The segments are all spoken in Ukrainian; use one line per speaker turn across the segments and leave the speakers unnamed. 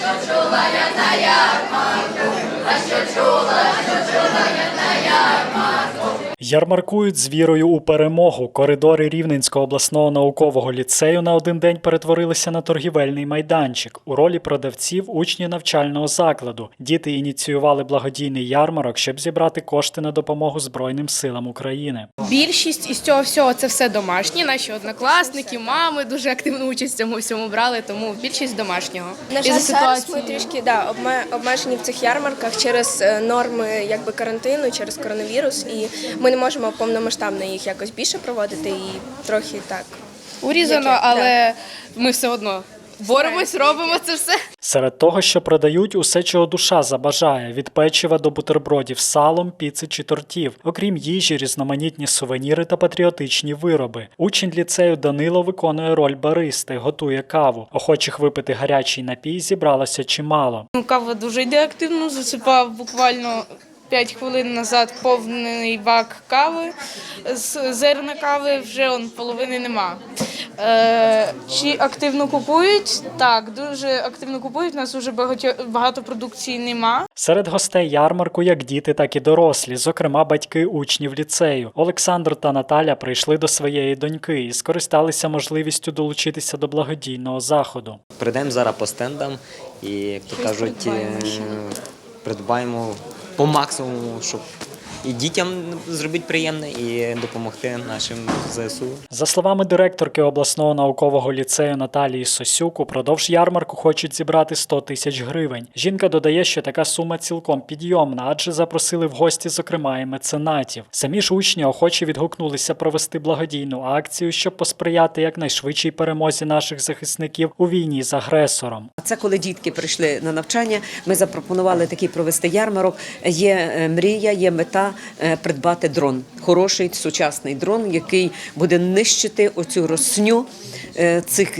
що чула я на ярмарку, а що чула, що чула я на ярмарку. Ярмаркують з вірою у перемогу. Коридори Рівненського обласного наукового ліцею на один день перетворилися на торгівельний майданчик. У ролі продавців учні навчального закладу. Діти ініціювали благодійний ярмарок, щоб зібрати кошти на допомогу Збройним силам України.
Більшість із цього всього це все домашні. Наші однокласники, мами дуже активну участь в цьому всьому брали, тому більшість домашнього.
На жаль, зараз ми трішки да, обмежені в цих ярмарках через е, норми якби карантину, через коронавірус, і ми не можемо повномасштабно їх якось більше проводити і трохи так.
урізано, але ми все одно боремось, робимо це все.
Серед того, що продають, усе, чого душа забажає: від печива до бутербродів салом, піци чи тортів. Окрім їжі, різноманітні сувеніри та патріотичні вироби. Учень ліцею Данило виконує роль баристи, готує каву. Охочих випити гарячий напій зібралося чимало.
Ну, кава дуже йде активно, засипав буквально 5 хвилин назад повний бак кави. З зерна кави вже он, половини нема. Е, чи активно купують? Так, дуже активно купують. У нас вже багато, багато продукції нема.
Серед гостей ярмарку як діти, так і дорослі, зокрема батьки учнів ліцею. Олександр та Наталя прийшли до своєї доньки і скористалися можливістю долучитися до благодійного заходу.
Прийдемо зараз по стендам і, як то кажуть,
придбаємо
е, придбаємо по максимуму, щоб і дітям зробити приємне, і допомогти нашим ЗСУ.
За словами директорки обласного наукового ліцею Наталії Сосюк, упродовж ярмарку хочуть зібрати 100 тисяч гривень. Жінка додає, що така сума цілком підйомна, адже запросили в гості, зокрема, і меценатів. Самі ж учні охоче відгукнулися провести благодійну акцію, щоб посприяти якнайшвидшій перемозі наших захисників у війні з агресором.
Це коли дітки прийшли на навчання. Ми запропонували такий провести ярмарок. Є е, мрія, є мета е, придбати дрон. Хороший сучасний дрон, який буде нищити оцю росню е, цих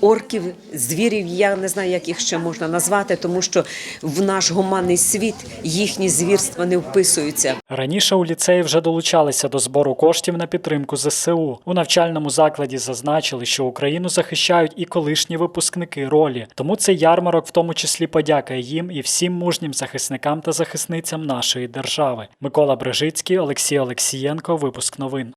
орків, звірів. Я не знаю, як їх ще можна назвати, тому що в наш гуманний світ їхні звірства не вписуються.
Раніше у ліцеї вже долучалися до збору коштів на підтримку ЗСУ. У навчальному закладі зазначили, що Україну захищають і колишні випускники ролі. Тому цей ярмарок в тому числі подяка їм і всім мужнім захисникам та захисницям нашої держави. Микола Брежицький, Олексій Олексієнко. Випуск новин.